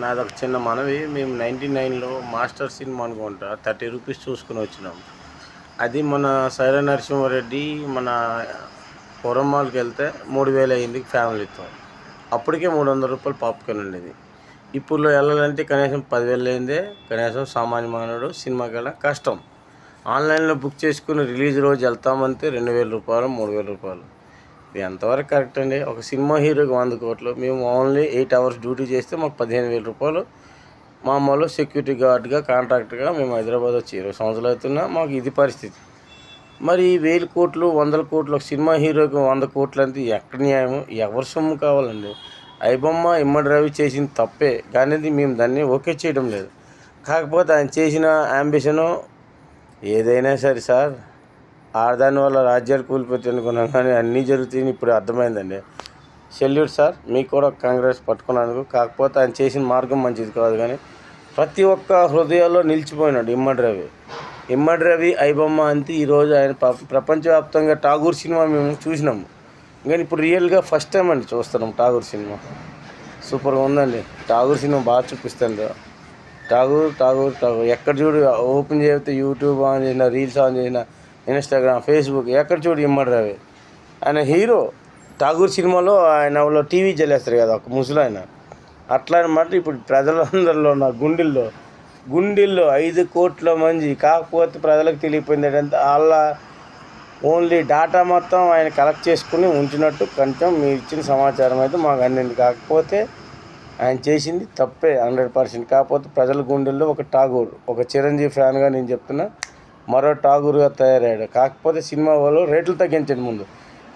నాదొక చిన్న మనవి. మేము నైంటీ నైన్లో మాస్టర్ సినిమా అనుకుంటా థర్టీ రూపీస్ చూసుకుని వచ్చినాం. అది మన సైర నరసింహారెడ్డి మన పొరమాల్కి వెళ్తే మూడు వేలు అయింది ఫ్యామిలీతో. అప్పటికే మూడు వందల రూపాయలు పాప్కార్న్ ఉండేది. ఇప్పుడు వెళ్ళాలంటే కనీసం పదివేలు అయిందే కనీసం సామాన్య మానవుడు సినిమాకి వెళ్ళడం కష్టం. ఆన్లైన్లో బుక్ చేసుకుని రిలీజ్ రోజు వెళ్తామంటే రెండు వేల రూపాయలు మూడు వేల రూపాయలు. ఇది ఎంతవరకు కరెక్ట్ అండి? ఒక సినిమా హీరోకి వంద కోట్లు. మేము ఓన్లీ ఎయిట్ అవర్స్ డ్యూటీ చేస్తే మాకు పదిహేను వేల రూపాయలు. మామూలు సెక్యూరిటీ గార్డ్గా కాంట్రాక్ట్గా మేము హైదరాబాద్ వచ్చి ఇరవై సంవత్సరాలు అవుతున్నా మాకు ఇది పరిస్థితి. మరి ఈ వేల కోట్లు వందల కోట్లు ఒక సినిమా హీరోకి వంద కోట్లు అంటే ఎక్కడ న్యాయం ఎవరి సొమ్ము కావాలండి? ఐబొమ్మ ఇమ్మడి రవి చేసిన తప్పే కానీ అది మేము దాన్ని ఓకే చేయడం లేదు. కాకపోతే ఆయన చేసిన అంబిషను ఏదైనా సరే సార్ ఆడదాని వల్ల రాజ్యాలు కూలిపోతే అనుకున్నాం కానీ అన్నీ జరుగుతాయని ఇప్పుడు అర్థమైందండి. సెల్యూట్ సార్ మీకు కూడా కాంగ్రెస్ పట్టుకున్నందుకు కాకపోతే ఆయన చేసిన మార్గం మంచిది కాదు కానీ ప్రతి ఒక్క హృదయాల్లో నిలిచిపోయినాడు ఇమ్మడి రవి. ఇమ్మడి రవి ఐబొమ్మ అంతే ఈరోజు ఆయన ప్ర- ప్రపంచవ్యాప్తంగా ఠాగూర్ సినిమా మేము చూసినాము కానీ ఇప్పుడు రియల్గా ఫస్ట్ టైం అండి చూస్తున్నాం ఠాగూర్ సినిమా. సూపర్గా ఉందండి. ఠాగూర్ సినిమా బాగా చూపిస్తుంది. ఠాగూర్ ఠాగూర్ ఠాగూర్. ఎక్కడ చూడు ఓపెన్ చేస్తే యూట్యూబ్ ఆన్ చేసిన రీల్స్ ఆన్ చేసిన ఇన్స్టాగ్రామ్ ఫేస్బుక్ ఎక్కడ చూడు ఇమ్మడి రవి ఆయన హీరో ఠాగూర్ సినిమాలో ఆయన వాళ్ళు టీవీ చల్లేస్తారు కదా ఒక ముసలాయన అట్లా అనమాట ఇప్పుడు ప్రజలందరిలో నా గుండెల్లో గుండెల్లో ఐదు కోట్ల మంది కాకపోతే ప్రజలకు తెలియపోయింది ఏంటంటే వాళ్ళ ఓన్లీ డాటా మొత్తం ఆయన కలెక్ట్ చేసుకుని ఉంచినట్టు కొంచెం మీరు ఇచ్చిన సమాచారం అయితే మాకు అందింది. కాకపోతే ఆయన చేసింది తప్పే హండ్రెడ్ పర్సెంట్. కాకపోతే ప్రజల గుండెల్లో ఒక ఠాగూర్ ఒక చిరంజీవి ఫ్యాన్గా నేను చెప్తున్నా మరో ఠాగూర్గా తయారయ్యాడు. కాకపోతే సినిమా వాళ్ళు రేట్లు తగ్గించండి ముందు.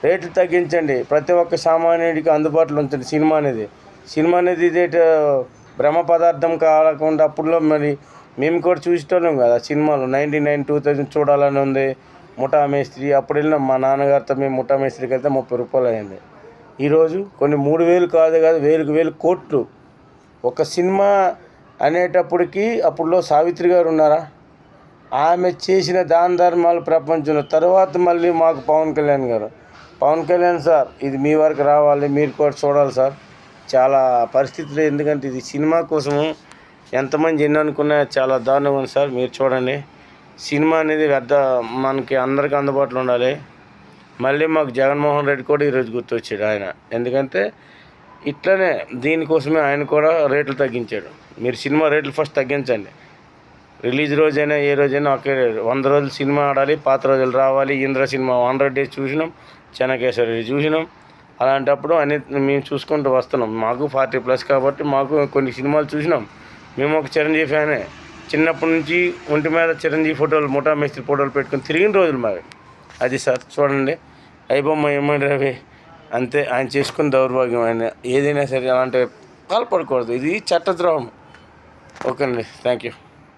రేట్లు తగ్గించండి. ప్రతి ఒక్క సామాన్యుడికి అందుబాటులో ఉంచండి సినిమా అనేది. సినిమా అనేది ఇదే భ్రమ పదార్థం కాకుండా అప్పుడులో మరి మేము కూడా చూసేటోళ్ళం కదా సినిమాలు. నైంటీ నైన్ టూ థౌజండ్ చూడాలని ఉంది. ముఠా మేస్త్రి అప్పుడు వెళ్ళిన మా నాన్నగారితో మేము ముఠా మేస్త్రికి వెళ్తే ముప్పై రూపాయలు అయింది. ఈరోజు కొన్ని మూడు వేలు కాదు కాదు వేలకు వేలు కోట్లు. ఒక సినిమా అనేటప్పటికీ అప్పుడులో సావిత్రి గారు ఉన్నారా? ఆమె చేసిన దాన ధర్మాలు ప్రపంచంలో. తర్వాత మళ్ళీ మాకు పవన్ కళ్యాణ్ గారు. పవన్ కళ్యాణ్ సార్ ఇది మీ వరకు రావాలి మీరు కూడా చూడాలి సార్. చాలా పరిస్థితులు ఎందుకంటే ఇది సినిమా కోసము ఎంతమంది ఎన్ని అనుకున్నా చాలా దారుణంగా ఉంది సార్ మీరు చూడండి. సినిమా అనేది పెద్ద మనకి అందరికీ అందుబాటులో ఉండాలి. మళ్ళీ మాకు జగన్మోహన్ రెడ్డి కూడా ఈరోజు గుర్తొచ్చాడు ఆయన. ఎందుకంటే ఇట్లనే దీనికోసమే ఆయన కూడా రేట్లు తగ్గించాడు. మీరు సినిమా రేట్లు ఫస్ట్ తగ్గించండి. రిలీజ్ రోజైనా ఏ రోజైనా ఒకే వంద రోజులు సినిమా ఆడాలి పాత రోజులు రావాలి. ఇంద్ర సినిమా హండ్రెడ్ డేస్ చూసినాం చెనకేశ్వరి చూసినాం. అలాంటప్పుడు అన్ని మేము చూసుకుంటూ వస్తున్నాం. మాకు ఫార్టీ ప్లస్ కాబట్టి మాకు కొన్ని సినిమాలు చూసినాం. మేము ఒక చిరంజీవి ఫ్యానే. చిన్నప్పటి నుంచి ఒంటి మీద చిరంజీవి ఫోటోలు ముఠా మేస్త్రి ఫోటోలు పెట్టుకొని తిరిగిన రోజులు మావి. అది సార్ చూడండి. అయిబొమ్మ ఏమని రవి? అంతే ఆయన చేసుకున్న దౌర్భాగ్యం ఆయన. ఏదైనా సరే అలాంటి పాల్పడకూడదు. ఇది చట్టద్రోహం. ఓకే అండి. Thank you.